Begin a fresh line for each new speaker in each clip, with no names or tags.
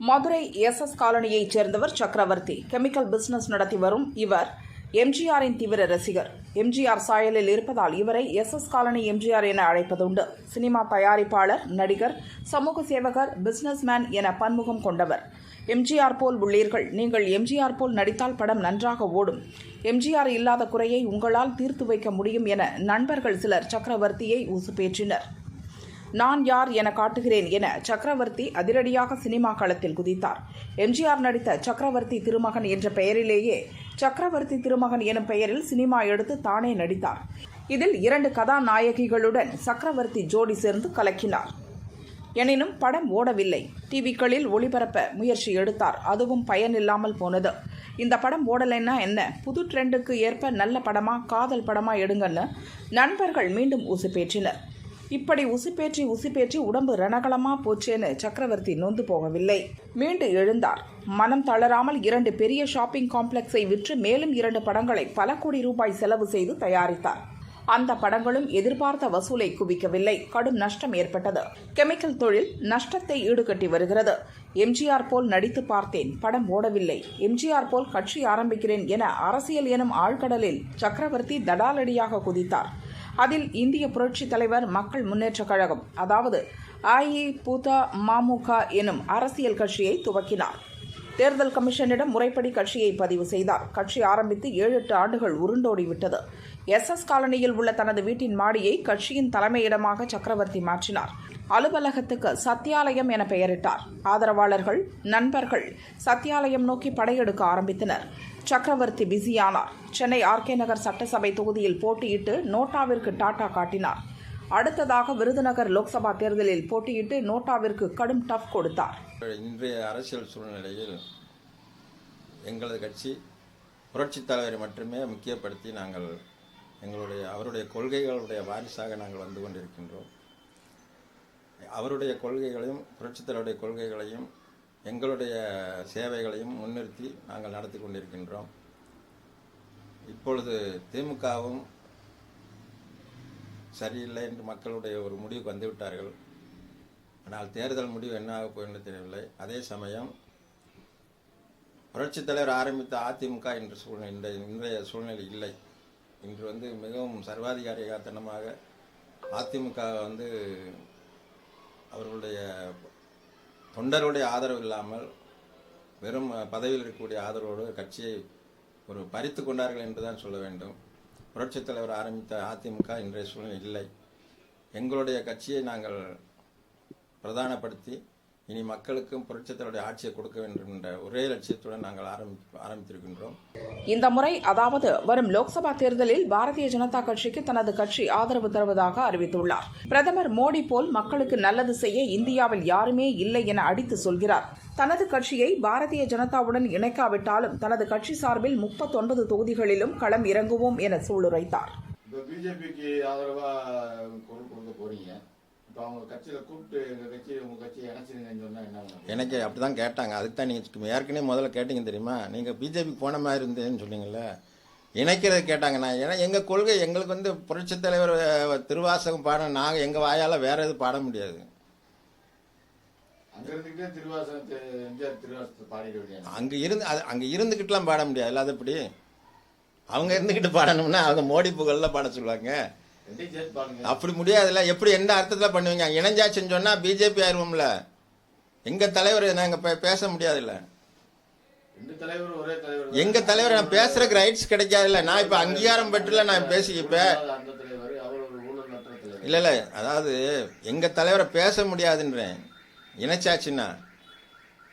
Madurai S S காலனியைச் சேர்ந்தவர் சக்கரவர்த்தி. Chemical business நடத்தி வரும் இவர் எம்ஜிஆரின் தீவிர ரசிகர். எம்ஜிஆர் சாயலில் இருப்பதால் இவரை எஸ் எஸ் காலனி எம்ஜிஆர் என அழைப்பதுண்டு. சினிமா தயாரிப்பாளர் நடிகர் சமூக சேவகர் பிசினஸ்மேன் என பன்முகம் கொண்டவர். எம்ஜிஆர் போல் உள்ளீர்கள். நீங்கள் எம்ஜிஆர் போல் நடித்தால் படம் நன்றாக ஓடும். எம்ஜிஆர் இல்லாத குறையை உங்களால் தீர்த்து வைக்க முடியும் என நண்பர்கள் சிலர் சக்கரவர்த்தியை உசுப்பேற்றினர் நான் யார் என காட்டுகிறேன் என சக்கரவர்த்தி அதிரடியாக சினிமா களத்தில் குதித்தார். எம்ஜிஆர் நடித்த சக்கரவர்த்தி திருமகன் என்ற பெயரிலேயே சக்கரவர்த்தி திருமகன் எனும் பெயரில் சினிமா எடுத்து தானே நடித்தார். இதில் இரண்டு கதாநாயகிகளுடன் சக்கரவர்த்தி ஜோடி சேர்ந்து கலக்கினார். எனினும் படம் ஓடவில்லை. டிவிக்களில் ஒளிபரப்ப முயற்சி எடுத்தார். அதுவும் பயனில்லாமல் போனது. இந்த படம் ஓடலைன்னா என்ன? புது ட்ரெண்டுக்கு ஏற்ப நல்ல படமா காதல் படமா எடுங்கன்னு நண்பர்கள் மீண்டும் உசுப்பேற்றினர் இப்படி உசுப்பேற்றி உசுப்பேற்றி உடம்பு ரணகலமா போச்சேன்னு சக்கரவர்த்தி நொந்து போகவில்லை. மீண்டு எழுந்தார். மனம் தளராமல் இரண்டு பெரிய ஷாப்பிங் காம்ப்ளெக்ஸை விற்று மேலும் இரண்டு படங்களை பல கோடி ரூபாய் செலவு செய்து தயாரித்தார். அந்த படங்களும் எதிர்பார்த்த வசூலை குவிக்கவில்லை. கடும் நஷ்டம் ஏற்பட்டது. கெமிக்கல் தொழில் நஷ்டத்தை ஈடுகட்டி வருகிறது. எம்ஜிஆர் போல் நடித்து பார்த்தேன். படம் ஓடவில்லை. எம்ஜிஆர் போல் கட்சி ஆரம்பிக்கிறேன் என அரசியல் எனும் ஆழ்கடலில் சக்கரவர்த்தி தடாலடியாக குதித்தார். அதில் இந்திய புரட்சித் தலைவர் மக்கள் முன்னேற்றக் கழகம் அதாவது அஇபுத மமுக எனும் அரசியல் கட்சியை துவக்கினார். தேர்தல் கமிஷனிடம் முறைப்படி கட்சியை பதிவு செய்தார். கட்சி ஆரம்பித்து ஏழு எட்டு ஆண்டுகள் உருண்டோடிவிட்டது. எஸ். எஸ். காலனியில் உள்ள தனது வீட்டின் மாடியை கட்சியின் தலைமையிடமாக சக்கரவர்த்தி மாற்றினார். அலுவலகத்துக்கு சத்தியாலயம் என பெயரிட்டார். ஆதரவாளர்கள் நண்பர்கள் சத்தியாலயம் நோக்கி படையெடுக்க ஆரம்பித்தனர். சக்கரவர்த்தி பிஸியானார். சென்னை ஆர்கே நகர் சட்டசபை தொகுதியில் போட்டியிட்டு நோட்டாவிற்கு டாட்டா காட்டினார். அடுத்ததாக விருதுநகர் லோக்சபா தேர்தலில் போட்டியிட்டு நோட்டாவிற்கு கடும் டஃப் கொடுத்தார்.
இன்றைய அரசியல் சூழ்நிலையில் எங்களது கட்சி புரட்சித் தலைவரை மட்டுமே முக்கியப்படுத்தி நாங்கள் எங்களுடைய அவருடைய கொள்கைகளுடைய வாரிசாக நாங்கள் வந்து கொண்டிருக்கின்றோம். அவருடைய கொள்கைகளையும் புரட்சித் தலைவருடைய கொள்கைகளையும் எங்களுடைய சேவைகளையும் முன்னிறுத்தி நாங்கள் நடத்தி கொண்டிருக்கின்றோம். இப்பொழுது திமுகவும் சரியில்லை என்று மக்களுடைய ஒரு முடிவுக்கு வந்துவிட்டார்கள். ஆனால் தேர்தல் முடிவு என்னாக ஆக தெரியவில்லை. அதே சமயம் புரட்சித் தலைவர் ஆரம்பித்த அதிமுக என்ற சூழ்நிலை இன்றைய இன்றைய சூழ்நிலை இல்லை. இன்று வந்து மிகவும் சர்வாதிகாரிகத்தனமாக அதிமுக வந்து அவர்களுடைய தொண்டருடைய ஆதரவு இல்லாமல் வெறும் பதவியில் இருக்கக்கூடிய ஆதரவோடு கட்சியை ஒரு பறித்து கொண்டார்கள் என்றுதான் சொல்ல வேண்டும். புரட்சித் தலைவர் ஆரம்பித்த அதிமுக இன்றைய சூழ்நிலை இல்லை. எங்களுடைய கட்சியை நாங்கள் பிரதானப்படுத்தி இனி மக்களுக்கும் புரட்சித்தருடைய ஆட்சியை கொடுக்க வேண்டும் என்ற ஒரே லட்சியத்துடன் நாங்கள் ஆரம்பி ஆரம்பித்திருக்கின்றோம்.
இந்த முறை அதாவது வரும் லோக்சபா தேர்தலில் பாரதிய ஜனதா கட்சிக்கு தனது கட்சி ஆதரவு தருவதாக அறிவித்துள்ளார். பிரதமர் மோடி போல் மக்களுக்கு நல்லது செய்ய இந்தியாவில் யாருமே இல்லை என அடித்து சொல்கிறார். தனது கட்சியை பாரதிய ஜனதாவுடன் இணைக்காவிட்டாலும் தனது கட்சி சார்பில் முப்பத்தொன்பது தொகுதிகளிலும் களம் இறங்குவோம் என சூளுரைத்தார்.
இப்போ பிஜேபிக்கு ஆதரவா குரல் கொடுக்க போறீங்க. இப்போ அவங்க கட்சியில கூப்பிட்டு எங்க கட்சி உங்க கட்சியை இணைச்சிருங்கன்னு சொன்னா என்ன பண்ணுவீங்க?
எனக்கு அப்படி தான் கேட்டாங்க. அதுக்கு தான் நீங்கள் ஏற்கனவே முதல்ல கேட்டீங்க தெரியுமா? நீங்கள் பிஜேபி போன மாதிரி இருந்தேன்னு சொன்னீங்கல்ல. இணைக்கிறது கேட்டாங்க. நான் ஏன்னா எங்கள் கொள்கை எங்களுக்கு வந்து புரட்சித் தலைவர் திருவாசகம் பாட நாங்கள் எங்கள் வாயால் வேற எதுவும் பாட முடியாது.
அங்க
இருந்து அது அங்கே இருந்துக்கிட்டுலாம் பாட முடியாது. இல்லாத எப்படி அவங்க இருந்துக்கிட்டு பாடணும்னா அவங்க மோடி புகழில் பாட சொல்லுவாங்க. அப்படி முடியாதுல்ல. எப்படி எந்த அர்த்தத்தில் பண்ணுவீங்க? இணைஞ்சாச்சுன்னு சொன்னால் பிஜேபி ஆயிடுவோம்ல எங்கள் தலைவர் நாங்கள் பேச முடியாதுல்ல. எங்க தலைவர் நான் பேசுறதுக்கு ரைட்ஸ் கிடைக்காதுல்ல. நான் இப்ப அங்கீகாரம் பெற்றுல நான் பேசி இப்ப. இல்ல இல்ல. அதாவது எங்க தலைவரை பேச முடியாதுன்றேன். இணைச்சாச்சுன்னா.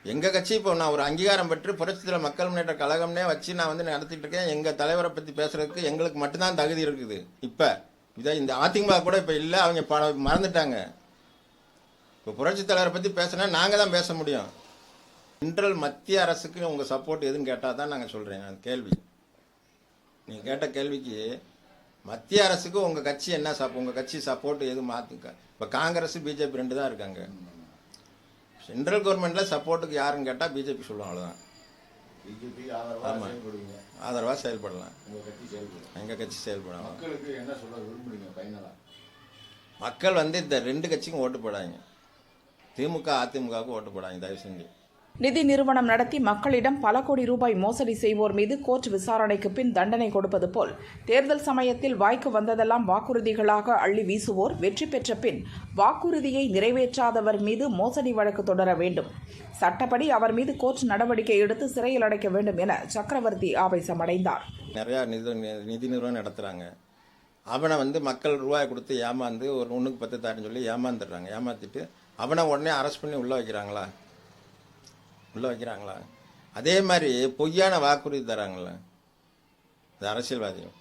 எங்க கட்சி இப்போ நான் ஒரு அங்கீகாரம் பெற்று புரட்சித்துல மக்கள் முன்னேற்ற கழகம்னே வச்சு நான் வந்து நடத்திட்டு இருக்கேன். எங்க தலைவரை பத்தி பேசுறதுக்கு எங்களுக்கு மட்டும்தான் தகுதி இருக்குது. இப்போ இதை இந்த அதிமுக கூட இப்ப இல்ல அவங்க ப- மறந்துட்டாங்க. இப்போ புரட்சி தலைவரை பத்தி பேசினா நாங்க தான் பேச முடியும். சென்ட்ரல் மத்திய அரசுக்கு உங்க சப்போர்ட் எதுன்னு கேட்டா தான் நாங்க சொல்றேன் அது கேள்வி. நீங்க கேட்ட கேள்விக்கு மத்திய அரசுக்கு உங்க கட்சி என்ன சப் உங்க கட்சி சப்போர்ட் எது மாத்துங்க இப்ப காங்கிரஸ் பிஜேபி ரெண்டு தான் இருக்காங்க. சென்ட்ரல் கவர்மெண்ட்ல சப்போர்ட்டுக்கு யாருன்னு கேட்டா பிஜேபி சொல்லுவோம் அவ்வளவுதான்.
பிஜேபி ஆதரவா
ஆமா.
செயல்படுவீங்க
ஆதரவா செயல்படலாம்.
உங்க கட்சி
செயல்படலாம் மக்கள் வந்து இந்த ரெண்டு கட்சிக்கும் ஓட்டு போடாங்க திமுக அதிமுகவுக்கு ஓட்டு போடாங்க தயவு செஞ்சு.
நிதி நிறுவனம் நடத்தி மக்களிடம் பல கோடி ரூபாய் மோசடி செய்வோர் மீது கோர்ட் விசாரணைக்கு பின் தண்டனை கொடுப்பது போல் தேர்தல் சமயத்தில் வாய்க்கு வந்ததெல்லாம் வாக்குறுதிகளாக அள்ளி வீசுவோர் வெற்றி பெற்ற பின் வாக்குறுதியை நிறைவேற்றாதவர் மீது மோசடி வழக்கு தொடர வேண்டும். சட்டப்படி அவர் மீது கோர்ட் நடவடிக்கை எடுத்து சிறையில் அடைக்க வேண்டும் என சக்கரவர்த்தி ஆவேசமடைந்தார்
நிறையா நிதி நிதி நிறுவனம் நடத்துகிறாங்க அவனை வந்து மக்கள் ரூபாய் கொடுத்து ஏமாந்து ஒரு ஒன்றுக்கு பத்து தாருன்னு சொல்லி ஏமாந்துடுறாங்க. ஏமாத்திட்டு அவனை உடனே அரெஸ்ட் பண்ணி உள்ளே வைக்கிறாங்களா? உள்ளே வைக்கிறாங்களா? அதே மாதிரி பொய்யான வாக்குறுதி தராங்கள இந்த அரசியல்வாதிகள்.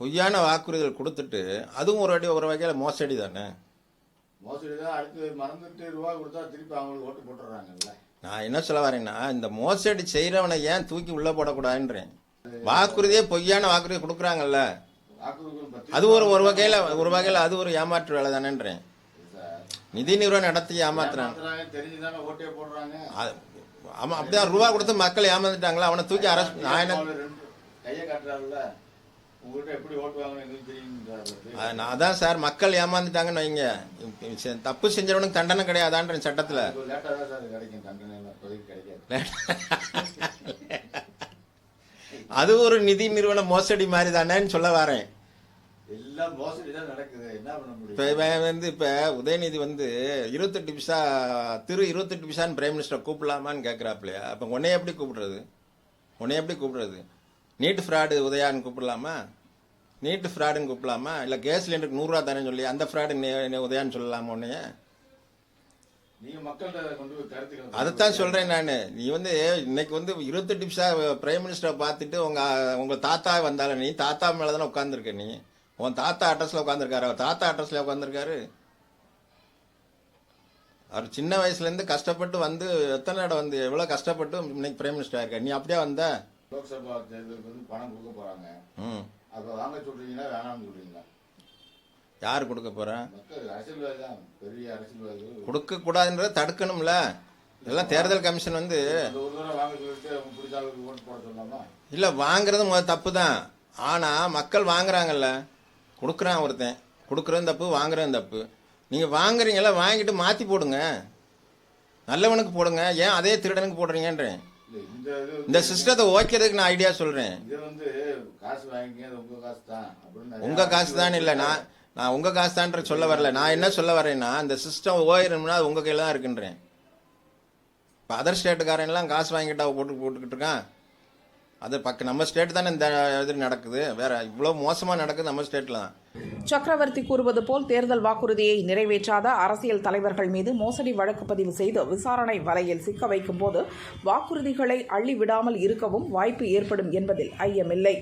பொய்யான வாக்குறுதிகள் கொடுத்துட்டு அதுவும் ஒரு வாட்டி ஒரு வகையில் மோசடி தானே?
மோசடி தான் அடுத்து மறந்துட்டு ரூபா கொடுத்தா திருப்பி அவங்களுக்கு ஓட்டு போட்டுறாங்கல்ல.
நான் என்ன சொல்ல வரேன்னா இந்த மோசடி செய்கிறவனை ஏன் தூக்கி உள்ளே போடக்கூடாதுன்றேன். வாக்குறுதியே பொய்யான வாக்குறுதி கொடுக்குறாங்கல்ல. அது ஒரு ஒரு வகையில் ஒரு வகையில் அது ஒரு ஏமாற்று வேலை தானேன்றேன். நிதி நிறுவனம் நடத்தி ஏமாத்துறாங்க.
தெரிஞ்சுதானே ஓட்டே போடுறாங்க.
அப்படிதான் ரூபா கொடுத்து மக்கள் ஏமாந்துட்டாங்களா அவனை தூக்கி அரசு நான் என்ன
கையை காட்டுறாருல்ல
அதான் சார் மக்கள் ஏமாந்துட்டாங்கன்னு வைங்க. தப்பு செஞ்சவனுக்கு தண்டனை கிடையாதான்ற சட்டத்தில். அது ஒரு நிதி நிறுவன மோசடி மாதிரி தானேன்னு சொல்ல வரேன்.
எல்லாம் மோசடி தான்
இப்போ இவன் வந்து இப்போ உதயநிதி வந்து இருபத்தெட்டு பிசா திரு இருபத்தெட்டு பிசான்னு பிரைம் மினிஸ்டர் கூப்பிடலாமான்னு கேட்குறாப்லையா அப்போ உன்னை எப்படி கூப்பிடுறது? உன்னை எப்படி கூப்பிடுறது? நீட் ஃப்ராடு உதயான்னு கூப்பிடலாமா? நீட் ஃப்ராடுன்னு கூப்பிடலாமா? இல்லை கேஸ் சிலிண்டருக்கு நூறுரூவா தரேன்னு சொல்லி அந்த ஃப்ராடு உதயான்னு சொல்லலாமா உன்னைய? அதைத்தான் சொல்றேன் நான். நீ வந்து இன்னைக்கு வந்து இருபத்தெட்டு நிமிஷம் பிரைம் மினிஸ்டரை பார்த்துட்டு உங்க உங்க தாத்தா வந்தால நீ தாத்தா மேல தானே உட்காந்துருக்க நீ? உன் தாத்தா அட்ரஸ்ல உட்காந்துருக்காரு அவர் தாத்தா அட்ரஸ்ல உட்காந்துருக்காரு அவர் சின்ன வயசுல இருந்து கஷ்டப்பட்டு வந்து எத்தனை இடம் வந்து எவ்வளவு கஷ்டப்பட்டு இன்னைக்கு பிரைம் மினிஸ்டர் ஆயிருக்காரு? நீ அப்படியே வந்த?
லோக்சபா தேர்தலுக்கு வந்து பணம் கொடுக்க போறாங்க.
ம்.
அப்ப வாங்க சொல்றீங்களா வேணாம்னு சொல்றீங்களா?
யார் கொடுக்க
மக்கள் அரசியல்வாதி தான். பெரிய அரசியல்வாதிகள்
கொடுக்க கூடாதுன்றத தடுக்கணும்ல. இதெல்லாம் தேர்தல் கமிஷன் வந்து இல்ல வாங்குறது தப்பு தான். ஆனா மக்கள் வாங்குறாங்கல்ல. கொடுக்குறான் ஒருத்தன். கொடுக்குறதும் தப்பு வாங்குறதும் தப்பு. நீங்க வாங்குறீங்களா வாங்கிட்டு மாத்தி போடுங்க. நல்லவனுக்கு போடுங்க. ஏன் அதே திருடனுக்கு போடுறீங்கன்றேன்.
இந்த
சிஸ்டத்தை ஓய்க்கிறதுக்கு நான் ஐடியா
இது வந்து
காசு தான் இல்ல நான் நான் உங்க காசு தான் சொல்ல வரல. நான் என்ன சொல்ல வரேன்னா இந்த சிஸ்டம் ஓயிரணும்னா அது உங்க கையில தான் இருக்குன்றேன். இப்போ அதர் ஸ்டேட்டுக்காரன் எல்லாம் காசு வாங்கிட்டா போட்டு போட்டுக்கிட்டு இருக்கான். அது பக்க நம்ம ஸ்டேட் தானே இந்த இது நடக்குது. வேற இவ்வளோ மோசமா நடக்குது நம்ம ஸ்டேட்ல தான்.
சக்கரவர்த்தி கூறுவது போல் தேர்தல் வாக்குறுதியை நிறைவேற்றாத அரசியல் தலைவர்கள் மீது மோசடி வழக்கு பதிவு செய்து விசாரணை வலையில் சிக்க வைக்கும் போது வாக்குறுதிகளை அள்ளி விடாமல் இருக்கவும் வாய்ப்பு ஏற்படும் என்பதில் ஐயமில்லை.